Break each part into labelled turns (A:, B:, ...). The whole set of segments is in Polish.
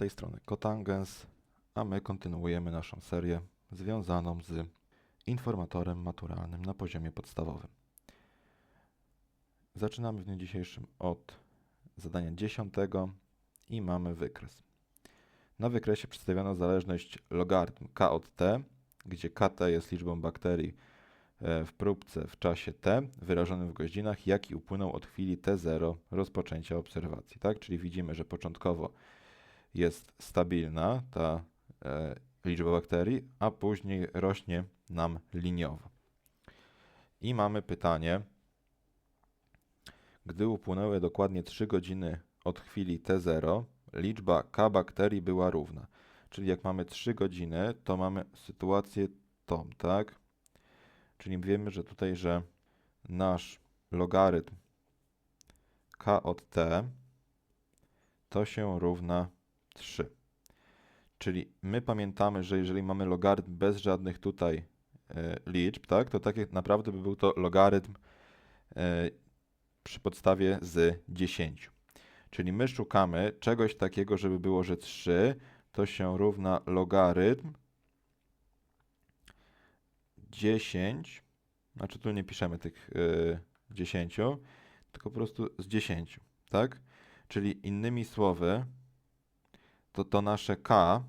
A: tej strony Kotangens, a my kontynuujemy naszą serię związaną z informatorem maturalnym na poziomie podstawowym. Zaczynamy w dniu dzisiejszym od zadania 10 i mamy wykres. Na wykresie przedstawiono zależność logarytm k od t, gdzie kt jest liczbą bakterii e, w próbce w czasie t wyrażonym w godzinach, jaki upłynął od chwili t0 rozpoczęcia obserwacji. Tak? Czyli widzimy, że początkowo jest stabilna ta e, liczba bakterii, a później rośnie nam liniowo. I mamy pytanie, gdy upłynęły dokładnie 3 godziny od chwili T0, liczba K bakterii była równa. Czyli jak mamy 3 godziny, to mamy sytuację tą, tak? Czyli wiemy, że tutaj, że nasz logarytm K od T to się równa 3. Czyli my pamiętamy, że jeżeli mamy logarytm bez żadnych tutaj e, liczb, tak, to tak naprawdę by był to logarytm e, przy podstawie z 10. Czyli my szukamy czegoś takiego, żeby było, że 3 to się równa logarytm 10, znaczy tu nie piszemy tych y, 10, tylko po prostu z 10, tak? Czyli innymi słowy, to to nasze k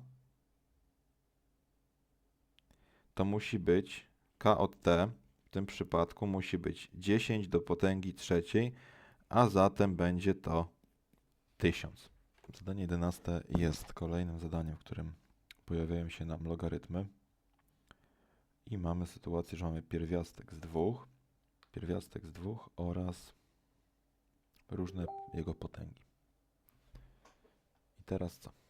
A: to musi być k od t w tym przypadku musi być 10 do potęgi trzeciej, a zatem będzie to 1000. Zadanie 11 jest kolejnym zadaniem, w którym pojawiają się nam logarytmy. I mamy sytuację, że mamy pierwiastek z dwóch, pierwiastek z dwóch oraz różne jego potęgi. I teraz co?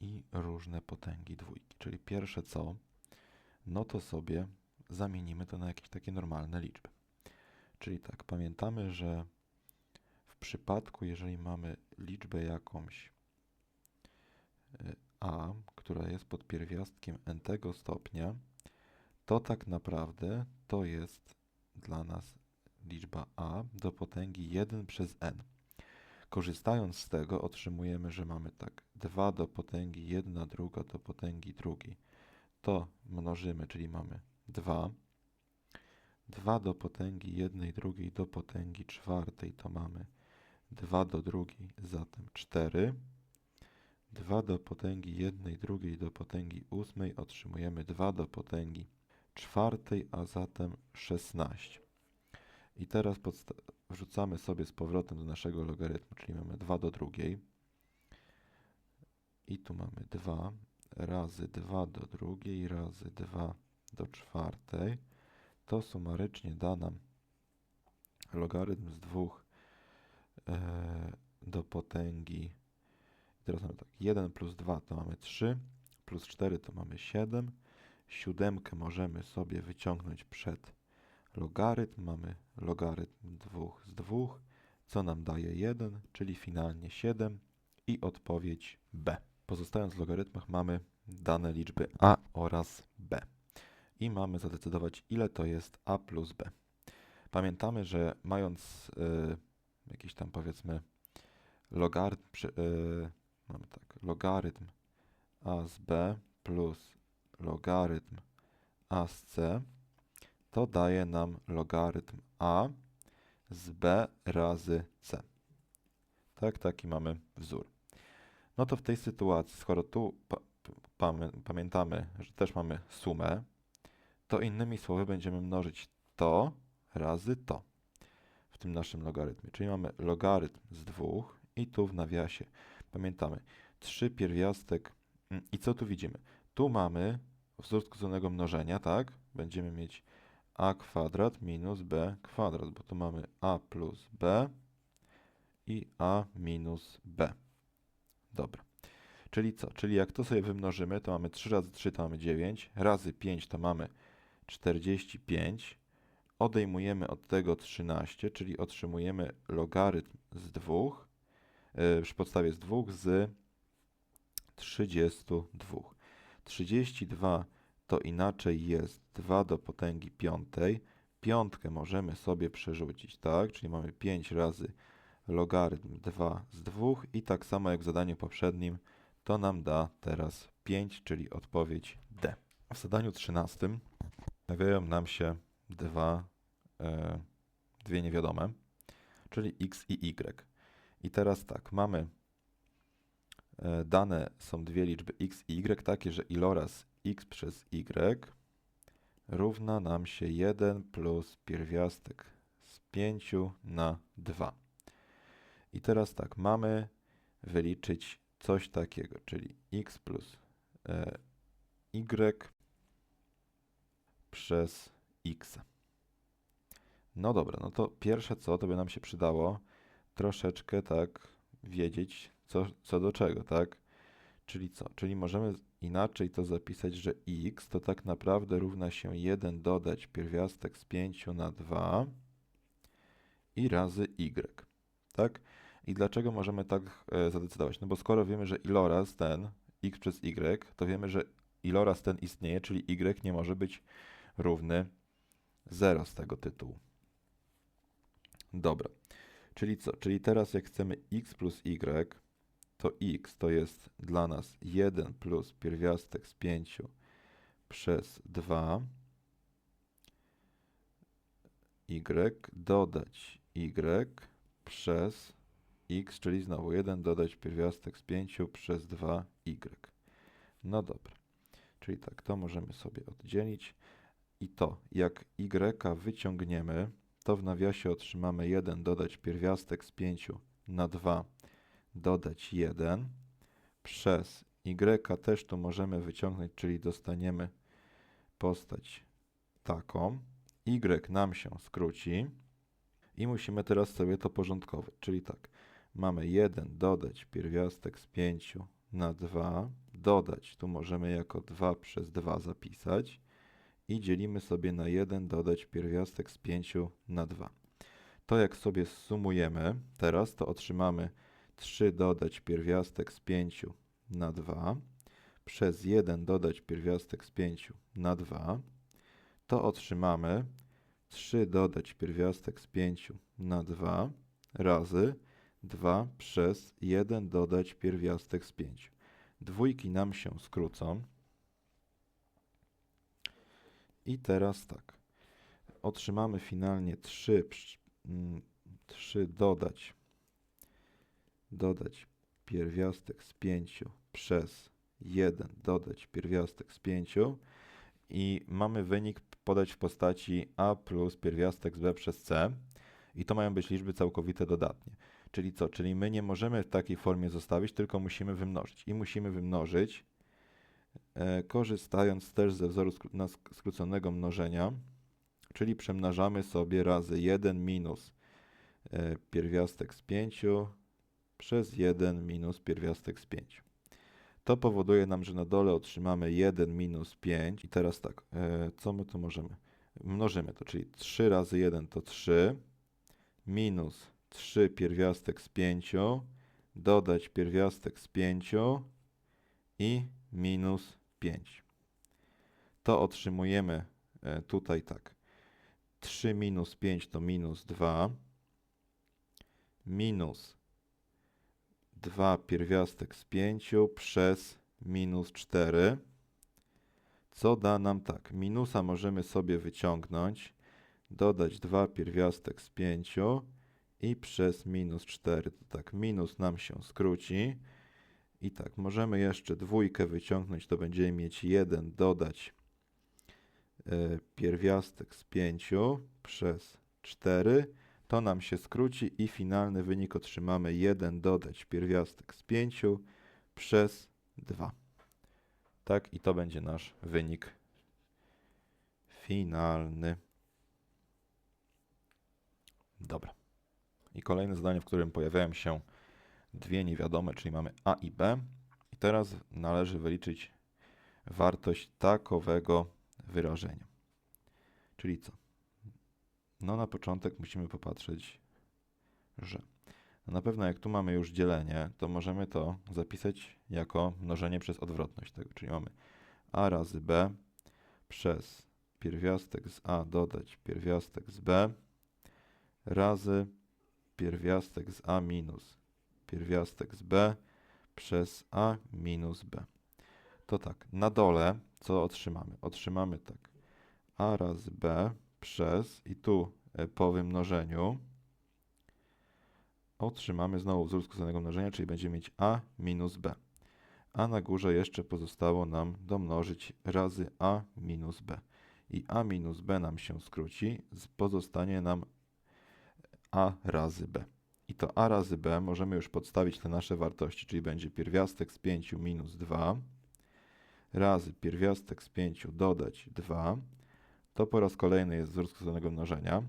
A: I różne potęgi dwójki. Czyli pierwsze co? No to sobie zamienimy to na jakieś takie normalne liczby. Czyli tak, pamiętamy, że w przypadku, jeżeli mamy liczbę jakąś y, a, która jest pod pierwiastkiem n stopnia, to tak naprawdę to jest dla nas liczba a do potęgi 1 przez n. Korzystając z tego otrzymujemy, że mamy tak 2 do potęgi 1 druga do potęgi drugiej. To mnożymy, czyli mamy 2. 2 do potęgi jednej drugiej do potęgi czwartej to mamy 2 do drugiej, zatem 4. 2 do potęgi jednej drugiej do potęgi ósmej otrzymujemy 2 do potęgi czwartej, a zatem 16. I teraz wrzucamy sobie z powrotem do naszego logarytmu, czyli mamy 2 do drugiej. I tu mamy 2 razy 2 do drugiej razy 2 do czwartej, to sumarycznie da nam logarytm z 2 e, do potęgi. Teraz mamy tak, 1 plus 2 to mamy 3, plus 4 to mamy 7. Siódemkę możemy sobie wyciągnąć przed logarytm. Mamy logarytm 2 z 2, co nam daje 1, czyli finalnie 7 i odpowiedź B. Pozostając w logarytmach mamy dane liczby a oraz b. I mamy zadecydować, ile to jest a plus b. Pamiętamy, że mając y, jakiś tam powiedzmy logarytm, y, mamy tak, logarytm a z b plus logarytm a z c, to daje nam logarytm a z b razy c. Tak, taki mamy wzór. No to w tej sytuacji, skoro tu pamiętamy, że też mamy sumę, to innymi słowy będziemy mnożyć to razy to w tym naszym logarytmie. Czyli mamy logarytm z dwóch i tu w nawiasie pamiętamy 3 pierwiastek mm, i co tu widzimy? Tu mamy wzór skróconego mnożenia, tak? Będziemy mieć a kwadrat minus b kwadrat, bo tu mamy a plus b i a minus b. Dobra. Czyli co? Czyli jak to sobie wymnożymy, to mamy 3 razy 3 to mamy 9, razy 5 to mamy 45. Odejmujemy od tego 13, czyli otrzymujemy logarytm z 2, yy, przy podstawie z 2 z 32. 32 to inaczej jest 2 do potęgi piątej. Piątkę możemy sobie przerzucić, tak? Czyli mamy 5 razy logarytm 2 z 2 i tak samo jak w zadaniu poprzednim, to nam da teraz 5, czyli odpowiedź D. W zadaniu 13 pojawiają nam się dwa, e, dwie niewiadome, czyli x i y. I teraz tak, mamy e, dane są dwie liczby x i y takie, że iloraz x przez y równa nam się 1 plus pierwiastek z 5 na 2. I teraz tak, mamy wyliczyć coś takiego, czyli x plus e, y przez x. No dobra, no to pierwsze co, to by nam się przydało troszeczkę tak wiedzieć, co, co do czego, tak? Czyli co? Czyli możemy inaczej to zapisać, że x to tak naprawdę równa się 1 dodać pierwiastek z 5 na 2 i razy y, tak? I dlaczego możemy tak e, zadecydować? No bo skoro wiemy, że iloraz ten x przez y, to wiemy, że iloraz ten istnieje, czyli y nie może być równy 0 z tego tytułu. Dobra, czyli co? Czyli teraz jak chcemy x plus y, to x to jest dla nas 1 plus pierwiastek z 5 przez 2 y dodać y przez x, czyli znowu 1 dodać pierwiastek z 5 przez 2y. No dobra, czyli tak, to możemy sobie oddzielić. I to, jak y wyciągniemy, to w nawiasie otrzymamy 1 dodać pierwiastek z 5 na 2 dodać 1 przez y też tu możemy wyciągnąć, czyli dostaniemy postać taką. y nam się skróci. I musimy teraz sobie to porządkować, czyli tak, mamy 1 dodać pierwiastek z 5 na 2, dodać, tu możemy jako 2 przez 2 zapisać. I dzielimy sobie na 1 dodać pierwiastek z 5 na 2. To jak sobie sumujemy teraz, to otrzymamy 3 dodać pierwiastek z 5 na 2 przez 1 dodać pierwiastek z 5 na 2, to otrzymamy 3 dodać pierwiastek z 5 na 2 razy 2 przez 1 dodać pierwiastek z 5. Dwójki nam się skrócą. I teraz tak. Otrzymamy finalnie 3, 3 mm, dodać dodać pierwiastek z 5 przez 1 dodać pierwiastek z 5 i mamy wynik podać w postaci a plus pierwiastek z b przez c i to mają być liczby całkowite dodatnie. Czyli co? Czyli my nie możemy w takiej formie zostawić, tylko musimy wymnożyć. I musimy wymnożyć, e, korzystając też ze wzoru skr skróconego mnożenia, czyli przemnażamy sobie razy 1 minus e, pierwiastek z 5 przez 1 minus pierwiastek z 5. To powoduje nam, że na dole otrzymamy 1 minus 5. I teraz tak, e, co my tu możemy? Mnożymy to, czyli 3 razy 1 to 3, minus 3 pierwiastek z 5, dodać pierwiastek z 5 i minus 5. To otrzymujemy e, tutaj tak. 3 minus 5 to minus 2, minus 2 pierwiastek z 5 przez minus 4, co da nam tak. Minusa możemy sobie wyciągnąć, dodać 2 pierwiastek z 5 i przez minus 4. To tak, minus nam się skróci. I tak, możemy jeszcze dwójkę wyciągnąć, to będziemy mieć 1 dodać y, pierwiastek z 5 przez 4 to nam się skróci i finalny wynik otrzymamy 1 dodać pierwiastek z 5 przez 2. Tak, i to będzie nasz wynik finalny. Dobra. I kolejne zadanie, w którym pojawiają się dwie niewiadome, czyli mamy A i B. I teraz należy wyliczyć wartość takowego wyrażenia. Czyli co? No na początek musimy popatrzeć, że no na pewno jak tu mamy już dzielenie, to możemy to zapisać jako mnożenie przez odwrotność tego, czyli mamy a razy b przez pierwiastek z a dodać pierwiastek z b razy pierwiastek z a minus pierwiastek z b przez a minus b. To tak, na dole co otrzymamy? Otrzymamy tak a razy b przez i tu e, po wymnożeniu otrzymamy znowu wzór skróconego mnożenia, czyli będziemy mieć a minus b. A na górze jeszcze pozostało nam domnożyć razy a minus b. I a minus b nam się skróci, pozostanie nam a razy b. I to a razy b możemy już podstawić te nasze wartości, czyli będzie pierwiastek z 5 minus 2 razy pierwiastek z 5 dodać 2. To po raz kolejny jest wzór skróconego mnożenia,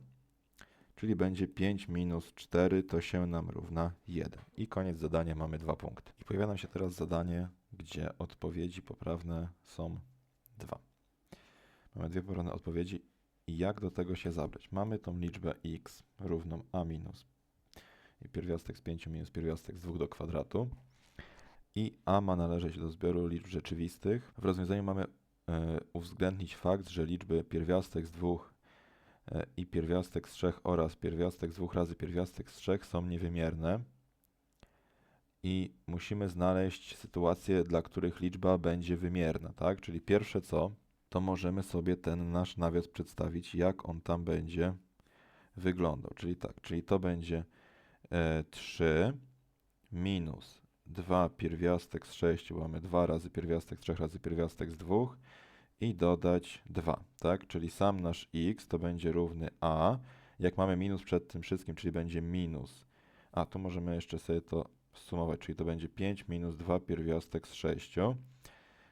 A: czyli będzie 5 minus 4 to się nam równa 1. I koniec zadania, mamy dwa punkty. I pojawia nam się teraz zadanie, gdzie odpowiedzi poprawne są dwa. Mamy dwie poprawne odpowiedzi i jak do tego się zabrać? Mamy tą liczbę x równą a minus i pierwiastek z 5 minus pierwiastek z 2 do kwadratu i a ma należeć do zbioru liczb rzeczywistych. W rozwiązaniu mamy uwzględnić fakt, że liczby pierwiastek z 2 e, i pierwiastek z 3 oraz pierwiastek z 2 razy pierwiastek z 3 są niewymierne i musimy znaleźć sytuacje, dla których liczba będzie wymierna, tak? Czyli pierwsze co, to możemy sobie ten nasz nawias przedstawić, jak on tam będzie wyglądał. Czyli tak, czyli to będzie e, 3 minus 2 pierwiastek z 6, bo mamy 2 razy pierwiastek z 3 razy pierwiastek z 2 i dodać 2, tak? Czyli sam nasz x to będzie równy a, jak mamy minus przed tym wszystkim, czyli będzie minus, a tu możemy jeszcze sobie to sumować, czyli to będzie 5 minus 2 pierwiastek z 6,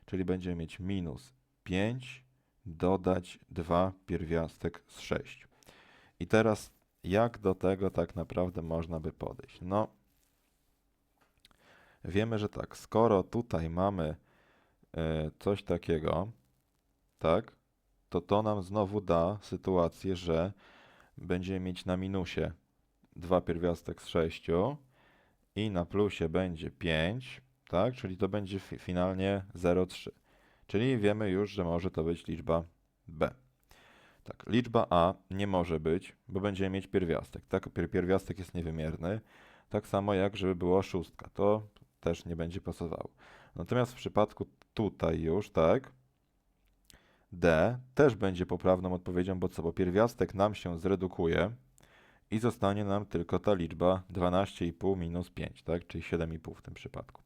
A: czyli będziemy mieć minus 5 dodać 2 pierwiastek z 6. I teraz jak do tego tak naprawdę można by podejść? No, wiemy, że tak, skoro tutaj mamy e, coś takiego, tak, to to nam znowu da sytuację, że będziemy mieć na minusie 2 pierwiastek z 6 i na plusie będzie 5, tak, czyli to będzie fi finalnie 0,3. Czyli wiemy już, że może to być liczba b. Tak, liczba a nie może być, bo będziemy mieć pierwiastek. Tak, pier pierwiastek jest niewymierny. Tak samo jak żeby była szóstka, to też nie będzie pasowało. Natomiast w przypadku tutaj już, tak, d też będzie poprawną odpowiedzią, bo co, bo pierwiastek nam się zredukuje i zostanie nam tylko ta liczba 12,5 minus 5, tak, czyli 7,5 w tym przypadku.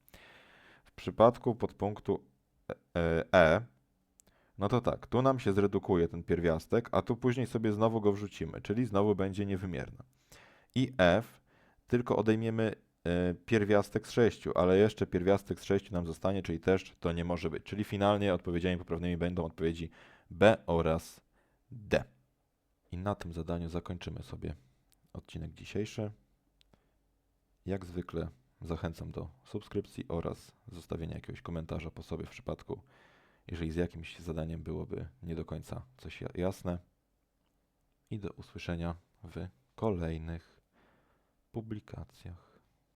A: W przypadku podpunktu e, e, no to tak, tu nam się zredukuje ten pierwiastek, a tu później sobie znowu go wrzucimy, czyli znowu będzie niewymierna. I f tylko odejmiemy pierwiastek z 6, ale jeszcze pierwiastek z 6 nam zostanie, czyli też to nie może być. Czyli finalnie odpowiedziami poprawnymi będą odpowiedzi B oraz D. I na tym zadaniu zakończymy sobie odcinek dzisiejszy. Jak zwykle zachęcam do subskrypcji oraz zostawienia jakiegoś komentarza po sobie w przypadku, jeżeli z jakimś zadaniem byłoby nie do końca coś ja- jasne. I do usłyszenia w kolejnych publikacjach.